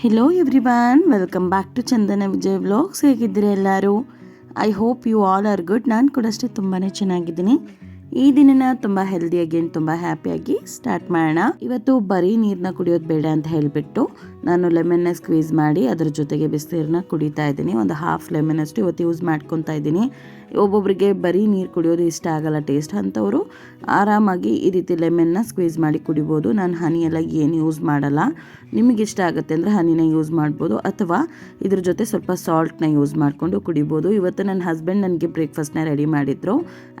hello everyone welcome back to Chandana Vijay vlogs ಹೇಗಿದ್ದೀರಿ ಎಲ್ಲರೂ I hope you all are good ನಾನು ಕೂಡ ಅಷ್ಟೇ ತುಂಬಾ ಚೆನ್ನಾಗಿದ್ದೀನಿ ಈ ದಿನನ ತುಂಬ ಹೆಲ್ದಿಯಾಗಿ ತುಂಬ ಹ್ಯಾಪಿಯಾಗಿ ಸ್ಟಾರ್ಟ್ ಮಾಡೋಣ. ಇವತ್ತು ಬರೀ ನೀರನ್ನ ಕುಡಿಯೋದು ಬೇಡ ಅಂತ ಹೇಳಿಬಿಟ್ಟು ನಾನು ಲೆಮನ್ನ ಸ್ಕ್ವೀಸ್ ಮಾಡಿ ಅದ್ರ ಜೊತೆಗೆ ಬಿಸಿನೀರನ್ನ ಕುಡಿತಾ ಇದ್ದೀನಿ. ಒಂದು ಹಾಫ್ ಲೆಮನ್ ಅಷ್ಟು ಇವತ್ತು ಯೂಸ್ ಮಾಡ್ಕೊತಾ ಇದ್ದೀನಿ. ಒಬ್ಬೊಬ್ಬರಿಗೆ ಬರೀ ನೀರು ಕುಡಿಯೋದು ಇಷ್ಟ ಆಗಲ್ಲ ಟೇಸ್ಟ್ ಅಂಥವರು. ಆರಾಮಾಗಿ ಈ ರೀತಿ ಲೆಮನ್ನ ಸ್ಕ್ವೀಸ್ ಮಾಡಿ ಕುಡಿಬೋದು. ನಾನು ಹನಿ ಎಲ್ಲ ಏನು ಯೂಸ್ ಮಾಡಲ್ಲ. ನಿಮಗೆ ಇಷ್ಟ ಆಗುತ್ತೆ ಅಂದರೆ ಹನಿನ ಯೂಸ್ ಮಾಡ್ಬೋದು. ಅಥವಾ ಇದ್ರ ಜೊತೆ ಸ್ವಲ್ಪ ಸಾಲ್ಟ್ನ ಯೂಸ್ ಮಾಡಿಕೊಂಡು ಕುಡಿಬೋದು. ಇವತ್ತು ನನ್ನ ಹಸ್ಬೆಂಡ್ ನನಗೆ ಬ್ರೇಕ್ಫಾಸ್ಟ್ನ ರೆಡಿ ಮಾಡಿದ್ರು.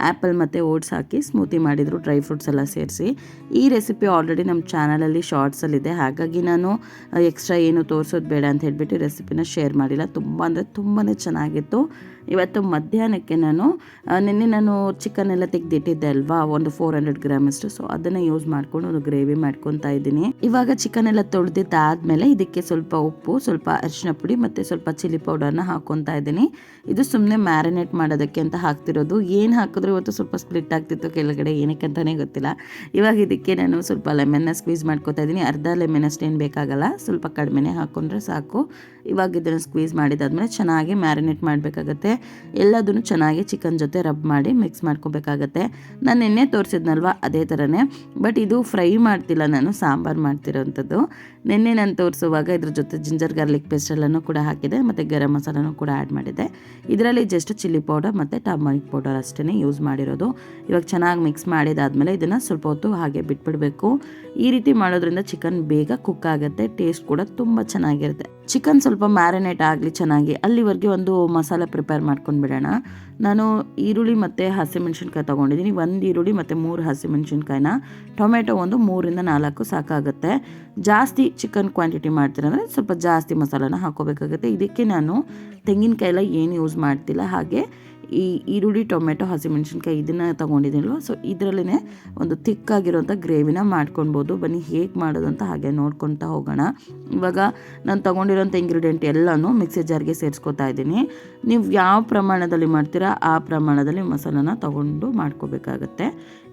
ಆ್ಯಪಲ್ ಮತ್ತು ಓಟ್ಸ್ ಸ್ಮೂತಿ ಮಾಡಿದರು, ಡ್ರೈ ಫ್ರೂಟ್ಸ್ ಎಲ್ಲ ಸೇರಿಸಿ. ಈ ರೆಸಿಪಿ ಆಲ್ರೆಡಿ ನಮ್ಮ ಚಾನಲಲ್ಲಿ ಶಾರ್ಟ್ಸಲ್ಲಿದೆ ಹಾಗಾಗಿ ನಾನು ಎಕ್ಸ್ಟ್ರಾ ಏನು ತೋರಿಸೋದು ಬೇಡ ಅಂತ ಹೇಳಿಬಿಟ್ಟು ರೆಸಿಪಿನ ಶೇರ್ ಮಾಡಿಲ್ಲ. ತುಂಬ ಅಂದರೆ ತುಂಬಾ ಚೆನ್ನಾಗಿತ್ತು. ಇವತ್ತು ಮಧ್ಯಾಹ್ನಕ್ಕೆ ನಾನು ನಿನ್ನೆ ನಾನು ಚಿಕನ್ ಎಲ್ಲ ತೆಗೆದಿಟ್ಟಿದ್ದೆ ಅಲ್ವಾ, ಒಂದು ಫೋರ್ ಹಂಡ್ರೆಡ್ ಗ್ರಾಮ್ ಅಷ್ಟು ಸೊ ಅದನ್ನು ಯೂಸ್ ಮಾಡ್ಕೊಂಡು ಒಂದು ಗ್ರೇವಿ ಮಾಡ್ಕೊತಾ ಇದ್ದೀನಿ. ಇವಾಗ ಚಿಕನ್ ಎಲ್ಲ ತೊಳೆದಿದ್ದಾದ್ಮೇಲೆ ಇದಕ್ಕೆ ಸ್ವಲ್ಪ ಉಪ್ಪು, ಸ್ವಲ್ಪ ಅರಿಶಿನ ಪುಡಿ ಮತ್ತು ಸ್ವಲ್ಪ ಚಿಲ್ಲಿ ಪೌಡರ್ನ ಹಾಕ್ಕೊತಾ ಇದ್ದೀನಿ. ಇದು ಸುಮ್ಮನೆ ಮ್ಯಾರಿನೇಟ್ ಮಾಡೋದಕ್ಕೆ ಅಂತ ಹಾಕ್ತಿರೋದು. ಏನು ಹಾಕಿದ್ರು ಇವತ್ತು ಸ್ವಲ್ಪ ಸ್ಪ್ಲಿಟ್ ಆಗ್ತಿತ್ತು ಕೆಳಗಡೆ, ಏನಕ್ಕೆ ಅಂತಲೇ ಗೊತ್ತಿಲ್ಲ. ಇವಾಗ ಇದಕ್ಕೆ ನಾನು ಸ್ವಲ್ಪ ಲೆಮೆನ್ನ ಸ್ಕ್ವೀಸ್ ಮಾಡ್ಕೊತಾ ಇದ್ದೀನಿ. ಅರ್ಧ ಲೆಮನ್ ಅಷ್ಟೇನು ಬೇಕಾಗಲ್ಲ, ಸ್ವಲ್ಪ ಕಡಿಮೆನೇ ಹಾಕೊಂಡ್ರೆ ಸಾಕು. ಇವಾಗ ಇದನ್ನು ಸ್ಕ್ವೀಸ್ ಮಾಡಿದಾದ್ಮೇಲೆ ಚೆನ್ನಾಗಿ ಮ್ಯಾರಿನೇಟ್ ಮಾಡಬೇಕಾಗತ್ತೆ. ಎಲ್ಲದನ್ನು ಚೆನ್ನಾಗಿ ಚಿಕನ್ ಜೊತೆ ರಬ್ ಮಾಡಿ ಮಿಕ್ಸ್ ಮಾಡ್ಕೋಬೇಕಾಗತ್ತೆ. ನಾನು ನಿನ್ನೆ ತೋರಿಸಿದ್ನಲ್ವ, ಅದೇ ಥರನೇ ಬಟ್ ಇದು ಫ್ರೈ ಮಾಡ್ತಿಲ್ಲ ನಾನು, ಸಾಂಬಾರು ಮಾಡ್ತಿರೋವಂಥದ್ದು ನಿನ್ನೆ ನಾನು ತೋರಿಸುವಾಗ ಇದ್ರ ಜೊತೆ ಜಿಂಜರ್ ಗಾರ್ಲಿಕ್ ಪೇಸ್ಟ್ ಎಲ್ಲನೂ ಕೂಡ ಹಾಕಿದೆ, ಮತ್ತು ಗರಂ ಮಸಾಲನೂ ಕೂಡ ಆ್ಯಡ್ ಮಾಡಿದೆ. ಇದರಲ್ಲಿ ಜಸ್ಟ್ ಚಿಲ್ಲಿ ಪೌಡರ್ ಮತ್ತು ಟರ್ಮರಿಕ್ ಪೌಡರ್ ಅಷ್ಟೇ ಯೂಸ್ ಮಾಡಿರೋದು. ಇವಾಗ ಚೆನ್ನಾಗಿ ಮಿಕ್ಸ್ ಮಾಡಿದಾದಮೇಲೆ ಇದನ್ನು ಸ್ವಲ್ಪ ಹೊತ್ತು ಹಾಗೆ ಬಿಟ್ಬಿಡಬೇಕು. ಈ ರೀತಿ ಮಾಡೋದ್ರಿಂದ ಚಿಕನ್ ಬೇಗ ಕುಕ್ ಆಗುತ್ತೆ ಟೇಸ್ಟ್ ಕೂಡ ತುಂಬ ಚೆನ್ನಾಗಿರುತ್ತೆ. ಚಿಕನ್ ಸ್ವಲ್ಪ ಮ್ಯಾರಿನೇಟ್ ಆಗಲಿ ಚೆನ್ನಾಗಿ, ಅಲ್ಲಿವರೆಗೆ ಒಂದು ಮಸಾಲೆ ಪ್ರಿಪೇರ್ ಮಾಡ್ಕೊಂಡು ಬಿಡೋಣ. ನಾನು ಈರುಳ್ಳಿ ಮತ್ತು ಹಸಿಮೆಣ್ಸಿನ್ಕಾಯಿ ತೊಗೊಂಡಿದ್ದೀನಿ ಒಂದು ಈರುಳ್ಳಿ ಮತ್ತು ಮೂರು ಹಸಿಮೆಣ್ಸಿನ್ಕಾಯಿನ. ಟೊಮೆಟೊ ಒಂದು ಮೂರಿಂದ ನಾಲ್ಕು ಸಾಕಾಗುತ್ತೆ. ಜಾಸ್ತಿ ಚಿಕನ್ ಕ್ವಾಂಟಿಟಿ ಮಾಡ್ತೀರಂದರೆ ಸ್ವಲ್ಪ ಜಾಸ್ತಿ ಮಸಾಲಾನ ಹಾಕೋಬೇಕಾಗುತ್ತೆ. ಇದಕ್ಕೆ ನಾನು ತೆಂಗಿನಕಾಯೆಲ್ಲ ಏನು ಯೂಸ್ ಮಾಡ್ತಿಲ್ಲ. ಹಾಗೆ ಈ ಈರುಳ್ಳಿ ಟೊಮೆಟೊ ಹಸಿಮೆಣ್ಸಿನ್ಕಾಯಿ ಇದನ್ನು ತೊಗೊಂಡಿದ್ದೀನಲ್ವ? ಸೊ ಇದರಲ್ಲೇ ಒಂದು ತಿಕ್ಕಾಗಿರೋಂಥ ಗ್ರೇವಿನ ಮಾಡ್ಕೊಳ್ಬೋದು. ಬನ್ನಿ, ಹೇಗೆ ಮಾಡೋದು ಅಂತ ಹಾಗೆ ನೋಡ್ಕೊತಾ ಹೋಗೋಣ. ಇವಾಗ ನಾನು ತೊಗೊಂಡಿರೋಂಥ ಇಂಗ್ರೀಡಿಯೆಂಟ್ ಎಲ್ಲನೂ ಮಿಕ್ಸಿ ಜಾರ್ಗೆ ಸೇರಿಸ್ಕೊತಾ ಇದ್ದೀನಿ. ನೀವು ಯಾವ ಪ್ರಮಾಣದಲ್ಲಿ ಮಾಡ್ತೀರಾ ಆ ಪ್ರಮಾಣದಲ್ಲಿ ಮಸಾಲಾನ ತೊಗೊಂಡು ಮಾಡ್ಕೋಬೇಕಾಗತ್ತೆ.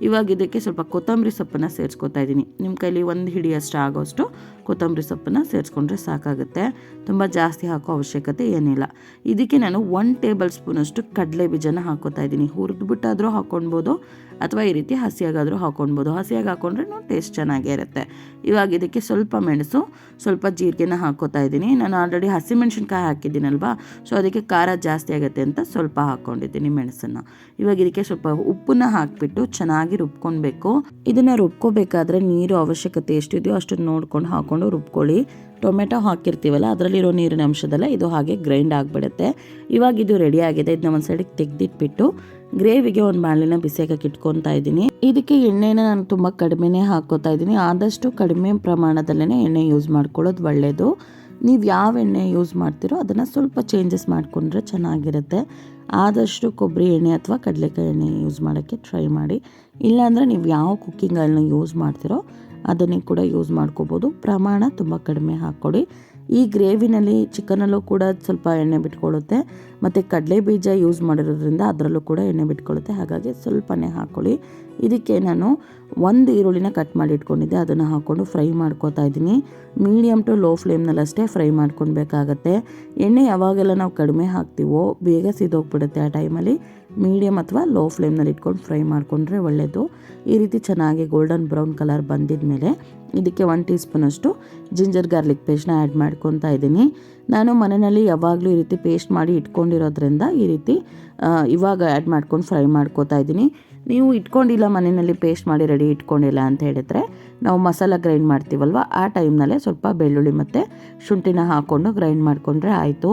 ಇವಾಗ ಇದಕ್ಕೆ ಸ್ವಲ್ಪ ಕೊತ್ತಂಬರಿ ಸೊಪ್ಪನ್ನು ಸೇರಿಸ್ಕೊತಾ ಇದ್ದೀನಿ. ನಿಮ್ಮ ಕೈಲಿ ಒಂದು ಹಿಡಿಯಷ್ಟು ಆಗೋಷ್ಟು ಕೊತ್ತಂಬರಿ ಸೊಪ್ಪನ್ನು ಸೇರಿಸ್ಕೊಂಡ್ರೆ ಸಾಕಾಗುತ್ತೆ. ತುಂಬ ಜಾಸ್ತಿ ಹಾಕೋ ಅವಶ್ಯಕತೆ ಏನಿಲ್ಲ. ಇದಕ್ಕೆ ನಾನು ಒನ್ ಟೇಬಲ್ ಸ್ಪೂನಷ್ಟು ಕಡಲೆ ಬೀಜನ ಹಾಕೋತಾ ಇದ್ದೀನಿ. ಹುರಿದ್ಬಿಟ್ಟಾದರೂ ಹಾಕ್ಕೊಳ್ಬೋದು. ಅಥವಾ ಈ ರೀತಿ ಹಸಿಯಾಗಾದರೂ ಹಾಕ್ಕೊಳ್ಬೋದು ಹಸಿಯಾಗಿ ಹಾಕ್ಕೊಂಡ್ರೆ ಟೇಸ್ಟ್ ಚೆನ್ನಾಗೇ ಇರುತ್ತೆ. ಇವಾಗ ಇದಕ್ಕೆ ಸ್ವಲ್ಪ ಮೆಣಸು, ಸ್ವಲ್ಪ ಜೀರಿಗೆನ ಹಾಕೋತಾ ಇದ್ದೀನಿ. ನಾನು ಆಲ್ರೆಡಿ ಹಸಿಮೆಣ್ಸಿನ್ಕಾಯಿ ಹಾಕಿದ್ದೀನಲ್ವಾ? ಸೊ ಅದಕ್ಕೆ ಖಾರ ಜಾಸ್ತಿ ಆಗುತ್ತೆ ಅಂತ ಸ್ವಲ್ಪ ಹಾಕ್ಕೊಂಡಿದ್ದೀನಿ ಮೆಣಸನ್ನು. ಇವಾಗ ಇದಕ್ಕೆ ಸ್ವಲ್ಪ ಉಪ್ಪನ್ನ ಹಾಕಿಬಿಟ್ಟು ಚೆನ್ನಾಗಿ ರುಬ್ಕೊಳ್ಬೇಕು ಇದನ್ನು ರುಬ್ಕೋಬೇಕಾದ್ರೆ ನೀರು ಅವಶ್ಯಕತೆ ಎಷ್ಟಿದೆಯೋ ಅಷ್ಟು ನೋಡ್ಕೊಂಡು ಹಾಕ್ಕೊಂಡು ರುಬ್ಕೊಳ್ಳಿ. ಟೊಮೆಟೊ ಹಾಕಿರ್ತೀವಲ್ಲ, ಅದರಲ್ಲಿರೋ ನೀರಿನ ಅಂಶದಲ್ಲ ಇದು ಹಾಗೆ ಗ್ರೈಂಡ್ ಆಗಿಬಿಡುತ್ತೆ. ಇವಾಗ ಇದು ರೆಡಿ ಆಗಿದೆ. ಇದನ್ನ ಒಂದು ಸೈಡಿಗೆ ತೆಗೆದಿಟ್ಬಿಟ್ಟು ಗ್ರೇವಿಗೆ ಒಂದು ಬಾಣಲಿನ ಬಿಸಿಯಾಗಕ್ಕೆ ಇಟ್ಕೊತಾ ಇದ್ದೀನಿ. ಇದಕ್ಕೆ ಎಣ್ಣೆನ ನಾನು ತುಂಬ ಕಡಿಮೆನೇ ಹಾಕೋತಾ ಇದ್ದೀನಿ. ಆದಷ್ಟು ಕಡಿಮೆ ಪ್ರಮಾಣದಲ್ಲೇ ಎಣ್ಣೆ ಯೂಸ್ ಮಾಡ್ಕೊಳ್ಳೋದು ಒಳ್ಳೆಯದು ನೀವು ಯಾವ ಎಣ್ಣೆ ಯೂಸ್ ಮಾಡ್ತೀರೋ ಅದನ್ನು ಸ್ವಲ್ಪ ಚೇಂಜಸ್ ಮಾಡಿಕೊಂಡ್ರೆ ಚೆನ್ನಾಗಿರುತ್ತೆ. ಆದಷ್ಟು ಕೊಬ್ಬರಿ ಎಣ್ಣೆ ಅಥವಾ ಕಡಲೆಕಾಯಿ ಎಣ್ಣೆ ಯೂಸ್ ಮಾಡೋಕ್ಕೆ ಟ್ರೈ ಮಾಡಿ. ಇಲ್ಲಾಂದರೆ ನೀವು ಯಾವ ಕುಕ್ಕಿಂಗ್ ಆಯಿಲ್ನ ಯೂಸ್ ಮಾಡ್ತೀರೋ ಅದನ್ನೇ ಕೂಡ ಯೂಸ್ ಮಾಡ್ಕೋಬೋದು. ಪ್ರಮಾಣ ತುಂಬ ಕಡಿಮೆ ಹಾಕ್ಕೊಡಿ. ಈ ಗ್ರೇವಿನಲ್ಲಿ ಚಿಕನಲ್ಲೂ ಕೂಡ ಸ್ವಲ್ಪ ಎಣ್ಣೆ ಬಿಟ್ಕೊಳ್ಳುತ್ತೆ. ಮತ್ತು ಕಡಲೆ ಬೀಜ ಯೂಸ್ ಮಾಡಿರೋದ್ರಿಂದ ಅದರಲ್ಲೂ ಕೂಡ ಎಣ್ಣೆ ಬಿಟ್ಕೊಳ್ಳುತ್ತೆ. ಹಾಗಾಗಿ ಸ್ವಲ್ಪನೇ ಹಾಕ್ಕೊಳ್ಳಿ ಇದಕ್ಕೆ ನಾನು ಒಂದು ಈರುಳ್ಳಿನ ಕಟ್ ಮಾಡಿ ಇಟ್ಕೊಂಡಿದ್ದೆ. ಅದನ್ನು ಹಾಕ್ಕೊಂಡು ಫ್ರೈ ಮಾಡ್ಕೋತಾ ಇದ್ದೀನಿ. ಮೀಡಿಯಮ್ ಟು ಲೋ ಫ್ಲೇಮ್ನಲ್ಲಿ ಅಷ್ಟೇ ಫ್ರೈ ಮಾಡ್ಕೊಳ್ಬೇಕಾಗತ್ತೆ. ಎಣ್ಣೆ ಯಾವಾಗೆಲ್ಲ ನಾವು ಕಡಿಮೆ ಹಾಕ್ತೀವೋ ಬೇಗ ಸಿದೋಗ್ಬಿಡುತ್ತೆ ಆ ಟೈಮಲ್ಲಿ. ಮೀಡಿಯಮ್ ಅಥವಾ ಲೋ ಫ್ಲೇಮ್ನಲ್ಲಿ ಇಟ್ಕೊಂಡು ಫ್ರೈ ಮಾಡಿಕೊಂಡ್ರೆ ಒಳ್ಳೆಯದು ಈ ರೀತಿ ಚೆನ್ನಾಗಿ ಗೋಲ್ಡನ್ ಬ್ರೌನ್ ಕಲರ್ ಬಂದಿದ ಮೇಲೆ ಇದಕ್ಕೆ ಒನ್ ಟೀ ಸ್ಪೂನಷ್ಟು ಜಿಂಜರ್ ಗಾರ್ಲಿಕ್ ಪೇಸ್ಟ್ನ ಆ್ಯಡ್ ಮಾಡ್ಕೊತಾ ಇದ್ದೀನಿ. ನಾನು ಮನೆಯಲ್ಲಿ ಯಾವಾಗಲೂ ಈ ರೀತಿ ಪೇಸ್ಟ್ ಮಾಡಿ ಇಟ್ಕೊಂಡಿರೋದ್ರಿಂದ ಈ ರೀತಿ ಇವಾಗ ಆ್ಯಡ್ ಮಾಡ್ಕೊಂಡು ಫ್ರೈ ಮಾಡ್ಕೋತಾ ಇದ್ದೀನಿ. ನೀವು ಇಟ್ಕೊಂಡಿಲ್ಲ ಮನೆಯಲ್ಲಿ ಪೇಸ್ಟ್ ಮಾಡಿ ರೆಡಿ ಇಟ್ಕೊಂಡಿಲ್ಲ ಅಂತ ಹೇಳಿದ್ರೆ ನಾವು ಮಸಾಲ ಗ್ರೈಂಡ್ ಮಾಡ್ತೀವಲ್ವ, ಆ ಟೈಮ್ನಲ್ಲೇ ಸ್ವಲ್ಪ ಬೆಳ್ಳುಳ್ಳಿ ಮತ್ತು ಶುಂಠಿನ ಹಾಕ್ಕೊಂಡು ಗ್ರೈಂಡ್ ಮಾಡಿಕೊಂಡ್ರೆ ಆಯಿತು.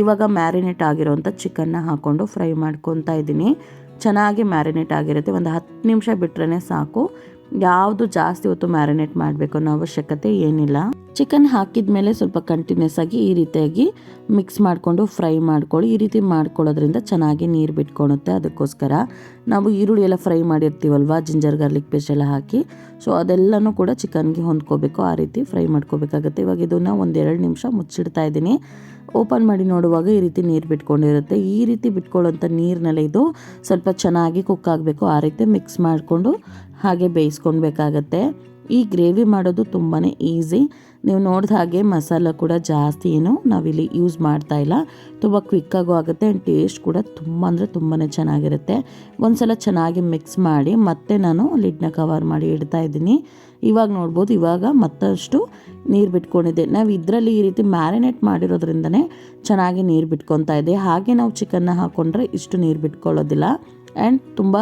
ಇವಾಗ ಮ್ಯಾರಿನೇಟ್ ಆಗಿರೋಂಥ ಚಿಕನ್ನ ಹಾಕ್ಕೊಂಡು ಫ್ರೈ ಮಾಡ್ಕೊತಾ ಇದ್ದೀನಿ. ಚೆನ್ನಾಗಿ ಮ್ಯಾರಿನೇಟ್ ಆಗಿರುತ್ತೆ, ಒಂದು ಹತ್ತು ನಿಮಿಷ ಬಿಟ್ರೇ ಸಾಕು. ಯಾವುದು ಜಾಸ್ತಿ ಹೊತ್ತು ಮ್ಯಾರಿನೇಟ್ ಮಾಡಬೇಕು ಅನ್ನೋ ಅವಶ್ಯಕತೆ ಏನಿಲ್ಲ. ಚಿಕನ್ ಹಾಕಿದ ಮೇಲೆ ಸ್ವಲ್ಪ ಕಂಟಿನ್ಯೂಸ್ ಆಗಿ ಈ ರೀತಿಯಾಗಿ ಮಿಕ್ಸ್ ಮಾಡಿಕೊಂಡು ಫ್ರೈ ಮಾಡ್ಕೊಳ್ಳಿ. ಈ ರೀತಿ ಮಾಡ್ಕೊಳ್ಳೋದ್ರಿಂದ ಚೆನ್ನಾಗಿ ನೀರು ಬಿಟ್ಕೊಳುತ್ತೆ ಅದಕ್ಕೋಸ್ಕರ. ನಾವು ಈರುಳ್ಳಿ ಎಲ್ಲ ಫ್ರೈ ಮಾಡಿರ್ತೀವಲ್ವ ಜಿಂಜರ್ ಗಾರ್ಲಿಕ್ ಪೇಸ್ಟ್ ಎಲ್ಲ ಹಾಕಿ. ಸೊ ಅದೆಲ್ಲನೂ ಕೂಡ ಚಿಕನ್ಗೆ ಹೊಂದ್ಕೋಬೇಕು, ಆ ರೀತಿ ಫ್ರೈ ಮಾಡ್ಕೋಬೇಕಾಗುತ್ತೆ. ಇವಾಗ ಇದನ್ನು ಒಂದೆರಡು ನಿಮಿಷ ಮುಚ್ಚಿಡ್ತಾ ಇದ್ದೀನಿ. ಓಪನ್ ಮಾಡಿ ನೋಡುವಾಗ ಈ ರೀತಿ ನೀರು ಬಿಟ್ಕೊಂಡಿರುತ್ತೆ. ಈ ರೀತಿ ಬಿಟ್ಕೊಳ್ಳೋಂಥ ನೀರಿನಲ್ಲಿ ಇದು ಸ್ವಲ್ಪ ಚೆನ್ನಾಗಿ ಕುಕ್ ಆಗಬೇಕು. ಆ ರೀತಿ ಮಿಕ್ಸ್ ಮಾಡಿಕೊಂಡು ಹಾಗೆ ಬೇಯಿಸ್ಕೊಳ್ಬೇಕಾಗತ್ತೆ. ಈ ಗ್ರೇವಿ ಮಾಡೋದು ತುಂಬಾ ಈಸಿ ನೀವು ನೋಡಿದ ಹಾಗೆ ಮಸಾಲ ಕೂಡ ಜಾಸ್ತಿ ಏನು ನಾವಿಲ್ಲಿ ಯೂಸ್ ಮಾಡ್ತಾ ಇಲ್ಲ. ತುಂಬ ಕ್ವಿಕ್ಕಾಗೂ ಆಗುತ್ತೆ ಆ್ಯಂಡ್ ಟೇಸ್ಟ್ ಕೂಡ ತುಂಬ ಅಂದರೆ ತುಂಬಾ ಚೆನ್ನಾಗಿರುತ್ತೆ. ಒಂದ್ಸಲ ಚೆನ್ನಾಗಿ ಮಿಕ್ಸ್ ಮಾಡಿ ಮತ್ತೆ ನಾನು ಲಿಡ್ನ ಕವರ್ ಮಾಡಿ ಇಡ್ತಾ ಇದ್ದೀನಿ. ಇವಾಗ ನೋಡ್ಬೋದು ಇವಾಗ ಮತ್ತಷ್ಟು ನೀರು ಬಿಟ್ಕೊಂಡಿದೆ ನಾವು ಇದರಲ್ಲಿ ಈ ರೀತಿ ಮ್ಯಾರಿನೇಟ್ ಮಾಡಿರೋದ್ರಿಂದನೇ ಚೆನ್ನಾಗಿ ನೀರು ಬಿಟ್ಕೊತಾ ಇದೆ ಹಾಗೆ ನಾವು ಚಿಕನ್ನ ಹಾಕ್ಕೊಂಡ್ರೆ ಇಷ್ಟು ನೀರು ಬಿಟ್ಕೊಳ್ಳೋದಿಲ್ಲ. ಆ್ಯಂಡ್ ತುಂಬ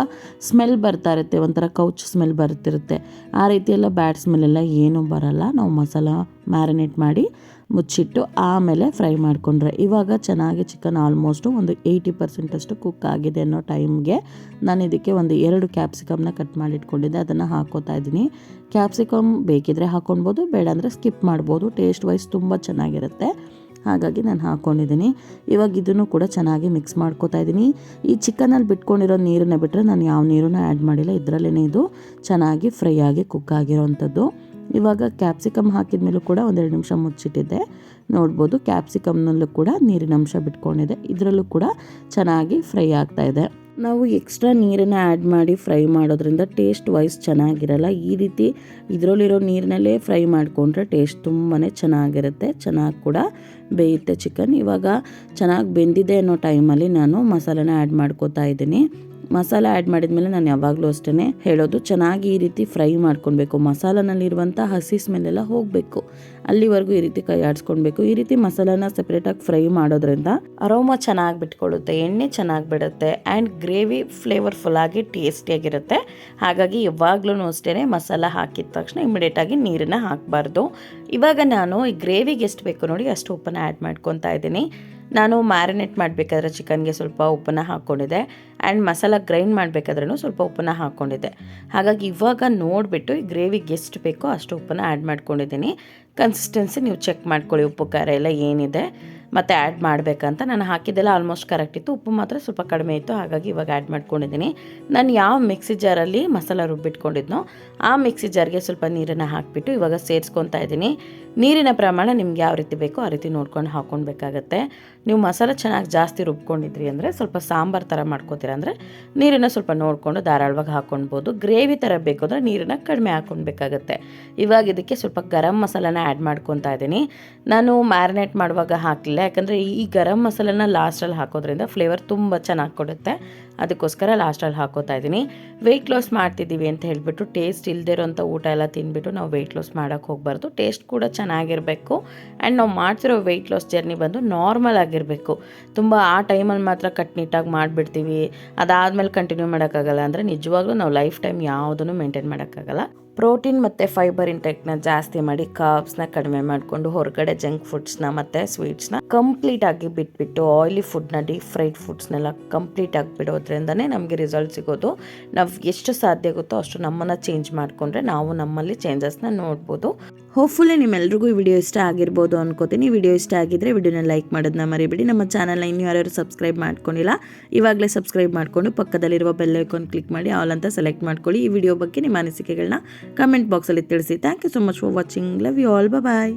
ಸ್ಮೆಲ್ ಬರ್ತಾ ಇರುತ್ತೆ, ಒಂಥರ ಕೌಚ್ ಸ್ಮೆಲ್ ಬರ್ತಿರುತ್ತೆ. ಆ ರೀತಿ ಎಲ್ಲ ಬ್ಯಾಡ್ ಸ್ಮೆಲ್ ಎಲ್ಲ ಏನೂ ಬರಲ್ಲ. ನಾವು ಮಸಾಲ ಮ್ಯಾರಿನೇಟ್ ಮಾಡಿ ಮುಚ್ಚಿಟ್ಟು ಆಮೇಲೆ ಫ್ರೈ ಮಾಡಿಕೊಂಡ್ರೆ. ಇವಾಗ ಚೆನ್ನಾಗಿ ಚಿಕನ್ ಆಲ್ಮೋಸ್ಟು ಒಂದು ಏಯ್ಟಿ ಪರ್ಸೆಂಟಷ್ಟು ಕುಕ್ ಆಗಿದೆ ಅನ್ನೋ ಟೈಮ್ಗೆ ನಾನು ಇದಕ್ಕೆ ಒಂದು ಎರಡು ಕ್ಯಾಪ್ಸಿಕಮ್ನ ಕಟ್ ಮಾಡಿಟ್ಕೊಂಡಿದ್ದೆ. ಅದನ್ನು ಹಾಕೋತಾ ಇದ್ದೀನಿ. ಕ್ಯಾಪ್ಸಿಕಮ್ ಬೇಕಿದ್ರೆ ಹಾಕ್ಕೊಳ್ಬೋದು ಬೇಡ ಅಂದರೆ ಸ್ಕಿಪ್ ಮಾಡ್ಬೋದು. ಟೇಸ್ಟ್ ವೈಸ್ ತುಂಬ ಚೆನ್ನಾಗಿರುತ್ತೆ. ಹಾಗಾಗಿ ನಾನು ಹಾಕ್ಕೊಂಡಿದ್ದೀನಿ ಇವಾಗ ಇದನ್ನು ಕೂಡ ಚೆನ್ನಾಗಿ ಮಿಕ್ಸ್ ಮಾಡ್ಕೋತಾ ಇದ್ದೀನಿ. ಈ ಚಿಕನಲ್ಲಿ ಬಿಟ್ಕೊಂಡಿರೋ ನೀರನ್ನ ಬಿಟ್ಟರೆ ನಾನು ಯಾವ ನೀರನ್ನು ಆ್ಯಡ್ ಮಾಡಿಲ್ಲ. ಇದರಲ್ಲೇ ಇದು ಚೆನ್ನಾಗಿ ಫ್ರೈ ಆಗಿ ಕುಕ್ ಆಗಿರೋವಂಥದ್ದು ಇವಾಗ ಕ್ಯಾಪ್ಸಿಕಮ್ ಹಾಕಿದ ಮೇಲೂ ಕೂಡ ಒಂದೆರಡು ನಿಮಿಷ ಮುಚ್ಚಿಟ್ಟಿದ್ದೆ. ನೋಡ್ಬೋದು ಕ್ಯಾಪ್ಸಿಕಮ್ನಲ್ಲೂ ಕೂಡ ನೀರಿನ ಅಂಶ ಬಿಟ್ಕೊಂಡಿದೆ. ಇದರಲ್ಲೂ ಕೂಡ ಚೆನ್ನಾಗಿ ಫ್ರೈ ಆಗ್ತಾ ಇದೆ. ನಾವು ಎಕ್ಸ್ಟ್ರಾ ನೀರನ್ನು ಆ್ಯಡ್ ಮಾಡಿ ಫ್ರೈ ಮಾಡೋದ್ರಿಂದ ಟೇಸ್ಟ್ ವೈಸ್ ಚೆನ್ನಾಗಿರಲ್ಲ. ಈ ರೀತಿ ಇದರಲ್ಲಿರೋ ನೀರಿನಲ್ಲೇ ಫ್ರೈ ಮಾಡಿಕೊಂಡ್ರೆ ಟೇಸ್ಟ್ ತುಂಬಾ ಚೆನ್ನಾಗಿರುತ್ತೆ. ಚೆನ್ನಾಗಿ ಕೂಡ ಬೇಯುತ್ತೆ ಚಿಕನ್ ಇವಾಗ ಚೆನ್ನಾಗಿ ಬೆಂದಿದೆ ಅನ್ನೋ ಟೈಮಲ್ಲಿ ನಾನು ಮಸಾಲೆನ ಆ್ಯಡ್ ಮಾಡ್ಕೋತಾ ಇದ್ದೀನಿ. ಮಸಾಲ ಆ್ಯಡ್ ಮಾಡಿದ್ಮೇಲೆ ನಾನು ಯಾವಾಗಲೂ ಅಷ್ಟೇ ಹೇಳೋದು. ಚೆನ್ನಾಗಿ ಈ ರೀತಿ ಫ್ರೈ ಮಾಡ್ಕೊಳ್ಬೇಕು. ಮಸಾಲನಲ್ಲಿರುವಂಥ ಹಸಿ ಸ್ಮೆಲ್ಲೆಲ್ಲ ಹೋಗಬೇಕು. ಅಲ್ಲಿವರೆಗೂ ಈ ರೀತಿ ಕೈ ಆಡಿಸ್ಕೊಳ್ಬೇಕು. ಈ ರೀತಿ ಮಸಾಲಾನ ಸೆಪ್ರೇಟಾಗಿ ಫ್ರೈ ಮಾಡೋದ್ರಿಂದ ಅರೋಮ ಚೆನ್ನಾಗಿ ಬಿಟ್ಕೊಳ್ಳುತ್ತೆ ಎಣ್ಣೆ ಚೆನ್ನಾಗಿ ಬಿಡುತ್ತೆ ಆ್ಯಂಡ್ ಗ್ರೇವಿ ಫ್ಲೇವರ್ಫುಲ್ ಆಗಿ ಟೇಸ್ಟಿಯಾಗಿರುತ್ತೆ ಹಾಗಾಗಿ ಯಾವಾಗ್ಲೂ ಅಷ್ಟೇ ಮಸಾಲ ಹಾಕಿದ ತಕ್ಷಣ ಇಮಿಡಿಯೇಟಾಗಿ ನೀರನ್ನು ಹಾಕಬಾರ್ದು. ಇವಾಗ ನಾನು ಈ ಗ್ರೇವಿಗೆ ಎಷ್ಟು ಬೇಕು ನೋಡಿ ಅಷ್ಟು ಉಪ್ಪನ್ನು ಆ್ಯಡ್ ಮಾಡ್ಕೊತಾ ಇದ್ದೀನಿ. ನಾನು ಮ್ಯಾರಿನೇಟ್ ಮಾಡಬೇಕಾದ್ರೆ ಚಿಕನ್ಗೆ ಸ್ವಲ್ಪ ಉಪ್ಪನ್ನು ಹಾಕ್ಕೊಂಡಿದ್ದೆ. ಆ್ಯಂಡ್ ಮಸಾಲ ಗ್ರೈಂಡ್ ಮಾಡಬೇಕಾದ್ರೂ ಸ್ವಲ್ಪ ಉಪ್ಪನ್ನ ಹಾಕ್ಕೊಂಡಿದ್ದೆ. ಹಾಗಾಗಿ ಇವಾಗ ನೋಡಿಬಿಟ್ಟು ಈ ಗ್ರೇವಿಗೆ ಎಷ್ಟು ಬೇಕೋ ಅಷ್ಟು ಉಪ್ಪನ್ನು ಆ್ಯಡ್ ಮಾಡ್ಕೊಂಡಿದ್ದೀನಿ. ಕನ್ಸಿಸ್ಟೆನ್ಸಿ ನೀವು ಚೆಕ್ ಮಾಡ್ಕೊಳ್ಳಿ, ಉಪ್ಪು, ಖಾರ ಎಲ್ಲ ಏನಿದೆ, ಮತ್ತು ಆ್ಯಡ್ ಮಾಡಬೇಕಂತ ನಾನು ಹಾಕಿದ್ದೆಲ್ಲ ಆಲ್ಮೋಸ್ಟ್ ಕರೆಕ್ಟ್ ಇತ್ತು. ಉಪ್ಪು ಮಾತ್ರ ಸ್ವಲ್ಪ ಕಡಿಮೆ ಇತ್ತು, ಹಾಗಾಗಿ ಇವಾಗ ಆ್ಯಡ್ ಮಾಡ್ಕೊಂಡಿದ್ದೀನಿ. ನಾನು ಯಾವ ಮಿಕ್ಸಿ ಜಾರಲ್ಲಿ ಮಸಾಲ ರುಬ್ಬಿಟ್ಕೊಂಡಿದ್ನೋ, ಆ ಮಿಕ್ಸಿ ಜಾರ್ಗೆ ಸ್ವಲ್ಪ ನೀರನ್ನು ಹಾಕಿಬಿಟ್ಟು ಇವಾಗ ಸೇರಿಸ್ಕೊತಾ ಇದ್ದೀನಿ. ನೀರಿನ ಪ್ರಮಾಣ ನಿಮ್ಗೆ ಯಾವ ರೀತಿ ಬೇಕೋ ಆ ರೀತಿ ನೋಡ್ಕೊಂಡು ಹಾಕ್ಕೊಳ್ಬೇಕಾಗತ್ತೆ ನೀವು ಮಸಾಲ ಚೆನ್ನಾಗಿ ಜಾಸ್ತಿ ರುಬ್ಕೊಂಡಿದ್ರಿ ಅಂದರೆ ಸ್ವಲ್ಪ ಸಾಂಬಾರು ಥರ ಮಾಡ್ಕೋತೀರ ಅಂದರೆ ನೀರನ್ನು ಸ್ವಲ್ಪ ನೋಡಿಕೊಂಡು ಧಾರಾಳವಾಗಿ ಹಾಕ್ಕೊಳ್ಬೋದು. ಗ್ರೇವಿ ಥರ ಬೇಕು ಅಂದರೆ ನೀರನ್ನು ಕಡಿಮೆ ಹಾಕ್ಕೊಳ್ಬೇಕಾಗತ್ತೆ. ಇವಾಗ ಇದಕ್ಕೆ ಸ್ವಲ್ಪ ಗರಂ ಮಸಾಲಾನ ಆ್ಯಡ್ ಮಾಡ್ಕೊತಾ ಇದ್ದೀನಿ. ನಾನು ಮ್ಯಾರಿನೇಟ್ ಮಾಡುವಾಗ ಹಾಕಲಿಲ್ಲ. ಯಾಕಂದರೆ ಈ ಗರಂ ಮಸಾಲನ ಲಾಸ್ಟಲ್ಲಿ ಹಾಕೋದ್ರಿಂದ ಫ್ಲೇವರ್ ತುಂಬ ಚೆನ್ನಾಗಿ ಕೊಡುತ್ತೆ. ಅದಕ್ಕೋಸ್ಕರ ಲಾಸ್ಟಲ್ಲಿ ಹಾಕೋತಾ ಇದ್ದೀನಿ. ವೆಯ್ಟ್ ಲಾಸ್ ಮಾಡ್ತಿದ್ದೀವಿ ಅಂತ ಹೇಳಿಬಿಟ್ಟು ಟೇಸ್ಟ್ ಇಲ್ಲದೇ ಇರೋಂಥ ಊಟ ಎಲ್ಲ ತಿನ್ಬಿಟ್ಟು ನಾವು ವೆಯ್ಟ್ ಲಾಸ್ ಮಾಡೋಕ್ಕೆ ಹೋಗಬಾರ್ದು. ಟೇಸ್ಟ್ ಕೂಡ ಚೆನ್ನಾಗಿರಬೇಕು. ಆ್ಯಂಡ್ ನಾವು ಮಾಡ್ತಿರೋ ವೆಯ್ಟ್ ಲಾಸ್ ಜರ್ನಿ ಬಂದು ನಾರ್ಮಲ್ ಆಗಿರಬೇಕು. ತುಂಬ ಆ ಟೈಮಲ್ಲಿ ಮಾತ್ರ ಕಟ್ನಿಟ್ಟಾಗಿ ಮಾಡಿಬಿಡ್ತೀವಿ. ಅದಾದಮೇಲೆ ಕಂಟಿನ್ಯೂ ಮಾಡೋಕ್ಕಾಗಲ್ಲ ಅಂದರೆ ನಿಜವಾಗ್ಲೂ ನಾವು ಲೈಫ್ ಟೈಮ್ ಯಾವುದನ್ನು ಮೇಂಟೈನ್ ಮಾಡೋಕ್ಕಾಗಲ್ಲ. ಪ್ರೋಟೀನ್ ಮತ್ತು ಫೈಬರ್ ಇಂಟೆಕ್ನ ಜಾಸ್ತಿ ಮಾಡಿ ಕಾರ್ಬ್ಸ್ನ ಕಡಿಮೆ ಮಾಡಿಕೊಂಡು ಹೊರಗಡೆ ಜಂಕ್ ಫುಡ್ಸ್ನ ಮತ್ತು ಸ್ವೀಟ್ಸ್ನ ಕಂಪ್ಲೀಟಾಗಿ ಬಿಟ್ಬಿಟ್ಟು ಆಯಿಲಿ ಫುಡ್ನ ಡೀಪ್ ಫ್ರೈಡ್ ಫುಡ್ಸ್ನೆಲ್ಲ ಕಂಪ್ಲೀಟ್ ಆಗಿ ಬಿಡೋದ್ರಿಂದನೇ ನಮಗೆ ರಿಸಲ್ಟ್ ಸಿಗೋದು. ನಾವು ಎಷ್ಟು ಸಾಧ್ಯ ಆಗುತ್ತೋ ಅಷ್ಟು ನಮ್ಮನ್ನು ಚೇಂಜ್ ಮಾಡಿಕೊಂಡ್ರೆ ನಾವು ನಮ್ಮಲ್ಲಿ ಚೇಂಜಸ್ನ ನೋಡ್ಬೋದು. ಹೋಪ್ಫುಲ್ಲಿ ನಿಮ್ಮೆಲ್ರಿಗೂ ಈ ವಿಡಿಯೋ ಇಷ್ಟ ಆಗಿರ್ಬೋದು ಅನ್ಕೋತೀನಿ. ವಿಡಿಯೋ ಇಷ್ಟ ಆಗಿದ್ರೆ ವಿಡಿಯೋನ ಲೈಕ್ ಮಾಡೋದನ್ನ ಮರಿಬೇಡಿ. ನಮ್ಮ ಚಾನಲ್ನ ಇನ್ನೂ ಯಾರ್ಯಾರು ಸಬ್ಸ್ಕ್ರೈಬ್ ಮಾಡ್ಕೊಂಡಿಲ್ಲ, ಇವಾಗಲೇ ಸಬ್ಸ್ಕ್ರೈಬ್ ಮಾಡಿಕೊಂಡು ಪಕ್ಕದಲ್ಲಿರುವ ಬೆಲ್ ಐಕಾನ್ ಕ್ಲಿಕ್ ಮಾಡಿ ಆಲ್ ಅಂತ ಸೆಲೆಕ್ಟ್ ಮಾಡ್ಕೊಳ್ಳಿ. ಈ ವಿಡಿಯೋ ಬಗ್ಗೆ ನಿಮ್ಮ ಅನಿಸಿಕೆಗಳನ್ನ ಕಮೆಂಟ್ ಬಾಕ್ಸಲ್ಲಿ ತಿಳಿಸಿ. Thank you so much for watching love you all bye